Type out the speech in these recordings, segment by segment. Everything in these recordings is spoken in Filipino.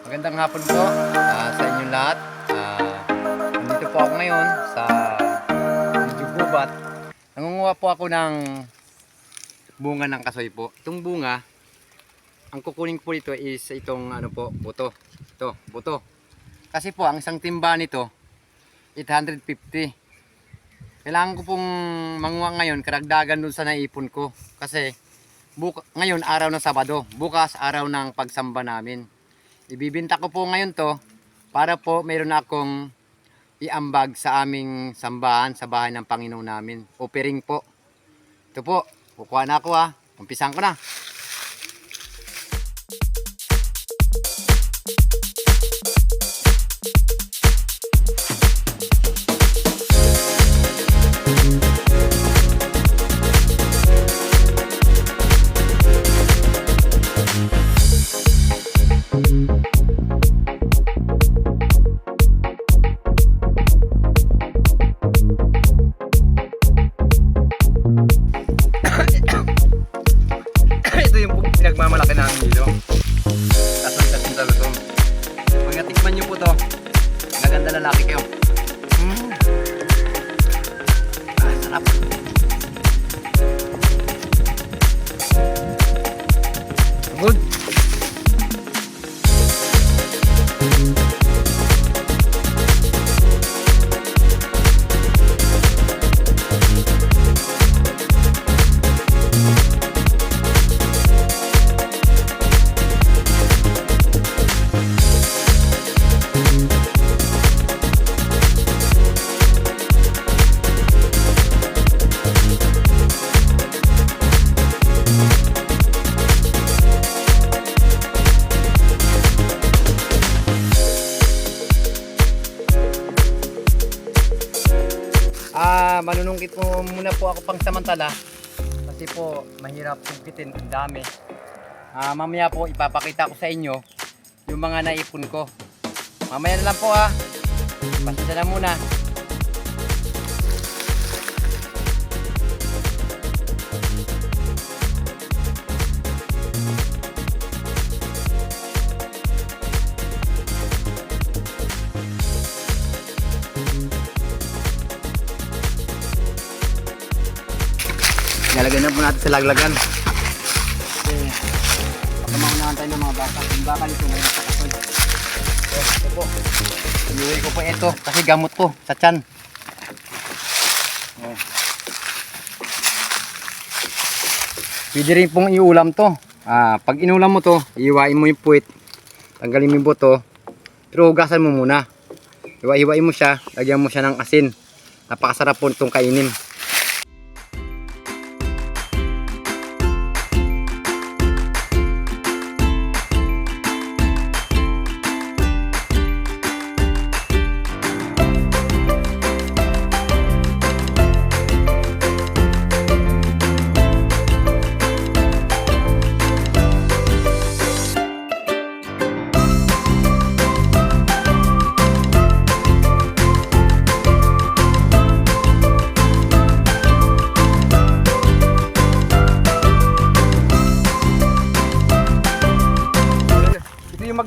Magandang hapon po ah, sa inyong lahat. Ah, nandito po ako ngayon sa medyo gubat. Nangunguha po ako ng bunga ng kasoy po. Itong bunga, ang kukunin ko po dito is itong ano po, buto. Ito, buto. Kasi po, ang isang timba nito, 850. Kailangan ko pong manguha ngayon, karagdagan dun sa naipon ko. Kasi, buka, ngayon araw ng Sabado, bukas araw ng pagsamba namin. Ibibinta ko po ngayon to para po na akong iambag sa aming sambahan sa bahay ng Panginoon namin. Offering po. Ito po, kukuha na ako ha. Umpisan ko na. Ah, manunungkit po muna po ako pang samantala. Kasi po, mahirap sungkitin. Ang dami. Ah, mamaya po, ipapakita ko sa inyo yung mga naipon ko. Mamaya na lang po ah. Pasensya na muna. Nalagyan na po natin sa laglagan. Kasi, baka maunahan tayo ng mga baka. Yung baka nito may nakakasoy. So, ito po. Iuwi ko po ito kasi gamot ko sa tiyan. Oh. Pwede rin pong iulam to. Ah, pag inulam mo to, iiwain mo yung puwit. Tanggalin mo yung buto. Pero hugasan mo muna. Iwa-iwain mo siya, lagyan mo siya ng asin. Napakasarap po itong kainin.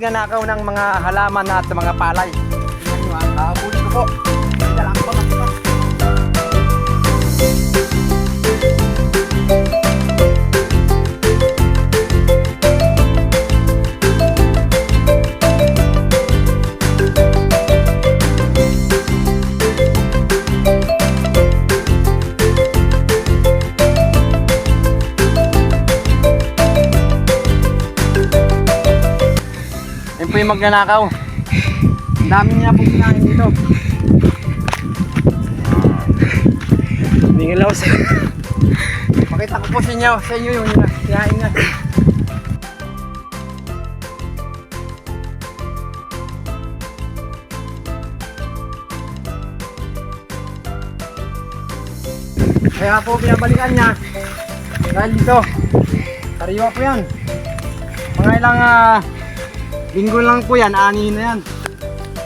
Magnanakaw ng mga halaman at mga palay. Nyo ha, hahabulin ko po. Hindi lang po po yung magnanakaw. Ang dami niya po kinain dito. Ningilaw sa... Pakita ko po sa inyo, sa inyo yung kinain niya. Kaya po pinabalikan niya. Dahil dito, sariwa po yan. Mga ilang ah, linggo lang po yan, ani na yan.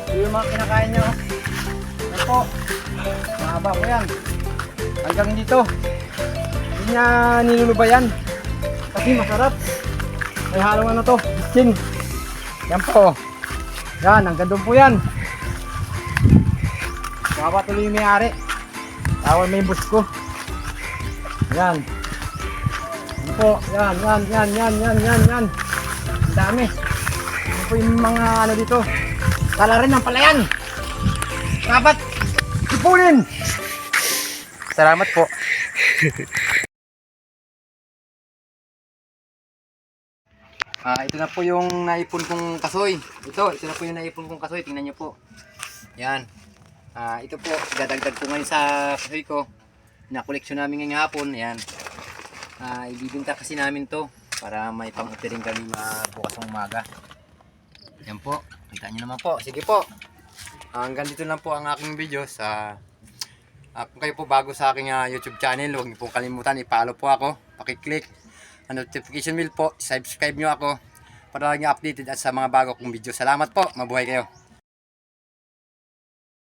Ito yung mga kinakain nyo. Yan po, mahaba po yan. Hanggang dito. Hindi niya nilulubayan. Kasi masarap. May halong ano to, bitchin. Yan po. Yan, hanggang doon po yan. Baba tuloy yung may-ari. Tawag may bus ko. Yan. Yan po, yan, yan, yan, yan, yan, yan, yan. Ang dami. Po yung mga ano dito. Tala rin ng palayan. Dapat ipunin. Salamat po. Ah, ito na po yung naipon kong kasoy. Ito, ito na po yung naipon kong kasoy. Tingnan niyo po. Yan. Ah, ito po, dadagdag ko ngayon sa kasoy ko. Na-collection namin ngayong hapon. Yan. Ah, ibibinta kasi namin to para may pang-offering kami ma bukas ng umaga. Yan po. Kita niyo naman po. Sige po. Ah, hanggang dito lang po ang aking video sa Ah, kung kayo po bago sa aking ah, YouTube channel, huwag niyo pong kalimutan i-follow po ako. Paki-click ang notification bell po, subscribe niyo ako para lagi updated at sa mga bago kong video. Salamat po, mabuhay kayo.